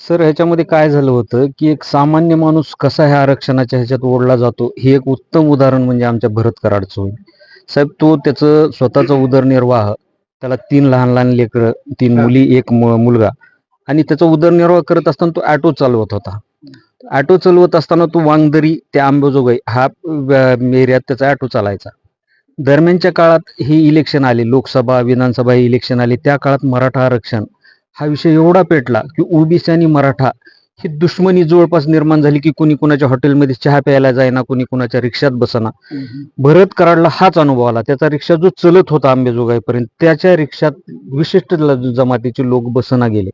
Sir ह्याच्यामध्ये काय झालं होतं की एक सामान्य माणूस कसा ह्या आरक्षणाच्या ह्याच्यात ओढला जातो हे एक उत्तम उदाहरण म्हणजे आमच्या भरत कराडचं होईल साहेब तो त्याचं स्वतःचा उदरनिर्वाह त्याला तीन लहान लहान लेकरं तीन. मुली एक मुलगा आणि त्याचा उदरनिर्वाह करत असताना तो ॲटो चालवत होता. ॲटो चालवत असताना तो वांगदरी ते आंबेजोगाई हा एरियात त्याचा ॲटो चालायचा. दरम्यानच्या काळात ही इलेक्शन आली लोकसभा विधानसभा ही इलेक्शन आली त्या काळात मराठा आरक्षण हा विषय एवढा पेटला की ओबीसी आणि मराठा ही दुश्मनी जवळपास निर्माण झाली की कुणी कुणाच्या हॉटेलमध्ये चहा प्यायला जायना कुणी कुणाच्या रिक्षात बसना. भरत कराडला हाच अनुभव आला. त्याचा रिक्षा जो चलत होता आंबेजोगाईपर्यंत त्याच्या रिक्षात विशिष्ट जमातीचे लोक बसना गेले.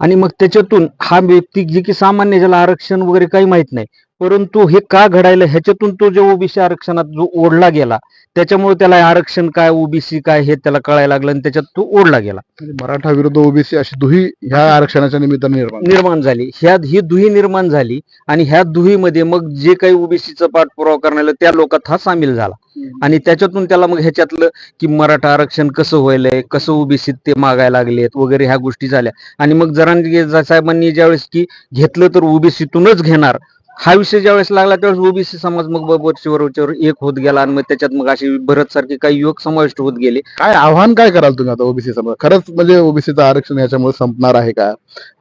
आणि मग त्याच्यातून हा व्यक्ती जे की सामान्य ज्याला आरक्षण वगैरे काही माहीत नाही परंतु हे का घडायला? ह्याच्यातून तो जे ओबीसी आरक्षणात जो ओढला गेला त्याच्यामुळे त्याला आरक्षण काय ओबीसी काय हे त्याला कळायला लागलं आणि त्याच्यात तो ओढला गेला. मराठा विरुद्ध ओबीसी अशी दुही ह्या आरक्षणाच्या निमित्ताने निर्माण निर्माण झाली. ह्या ही दुही निर्माण झाली आणि ह्या दुहीमध्ये मग जे काही ओबीसीचा पाठपुरावा करण्याला त्या लोकात हा सामील झाला. आणि त्याच्यातून त्याला मग ह्याच्यातलं की मराठा आरक्षण कसं व्हायलंय कसं ओबीसीत ते मागायला लागलेत वगैरे ह्या गोष्टी झाल्या. आणि मग जरांगे साहेबांनी ज्यावेळेस की घेतलं तर ओबीसीतूनच घेणार हा विषय ज्यावेळेस लागला त्यावेळेस ओबीसी समाज मग वरचीवर वरचीवर एक होत गेला आणि मग त्याच्यात मग अशी भरत सारखे काही युवक समाविष्ट होत गेले. काय आव्हान काय कराल तुम्ही आता ओबीसी समाज? खरंच म्हणजे ओबीसीचं आरक्षण याच्यामुळे संपणार आहे का?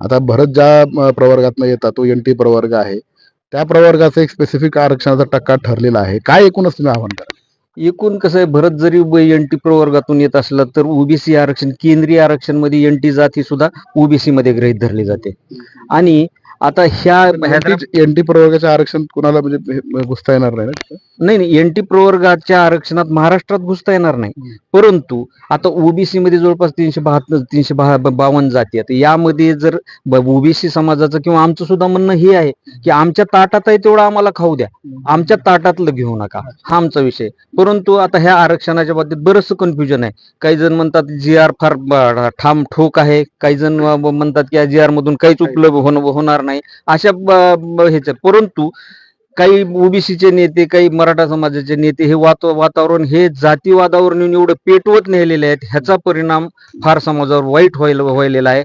आता भरत ज्या प्रवर्गात येतात तो एन टी प्रवर्ग आहे. त्या प्रवर्गाचा एक स्पेसिफिक आरक्षणाचा टक्का ठरलेला आहे. काय एकूणच तुम्ही आव्हान करा एकूण कसं आहे भरत जरी एन टी प्रवर्गातून येत असलं तर ओबीसी आरक्षण केंद्रीय आरक्षणमध्ये एन टी जात सुद्धा ओबीसी मध्ये गृहीत धरली जाते. आणि आता ह्या एन टी प्रवर्गाचे आरक्षण कुणाला म्हणजे घुसता येणार नाही ना? नाही नाही एन टी प्रवर्गाच्या आरक्षणात महाराष्ट्रात घुसता येणार नाही. परंतु आता ओबीसी मध्ये जवळपास तीनशे बहात्तर तीनशे बावन्न जाती आहेत. यामध्ये जर ओबीसी समाजाचं किंवा आमचं सुद्धा म्हणणं हे आहे की आमच्या ताटात आहे तेवढं आम्हाला खाऊ द्या. आमच्या ताटातलं घेऊ नका. हा आमचा विषय. परंतु आता ह्या आरक्षणाच्या बाबतीत बरंचसं कन्फ्युजन आहे. काही जण म्हणतात जी आर फार ठाम ठोक आहे. काही जण म्हणतात की जी आर मधून काहीच उपलब्ध होणं होणार नाही. नाही. अशा ह्याच्या परंतु काही ओबीसीचे नेते काही मराठा समाजाचे नेते हे वात वातावरण हे जातीवादावर नेऊन एवढं पेटवत नेलेले आहेत ह्याचा परिणाम फार समाजावर वाईट व्हायला व्हायलेला आहे.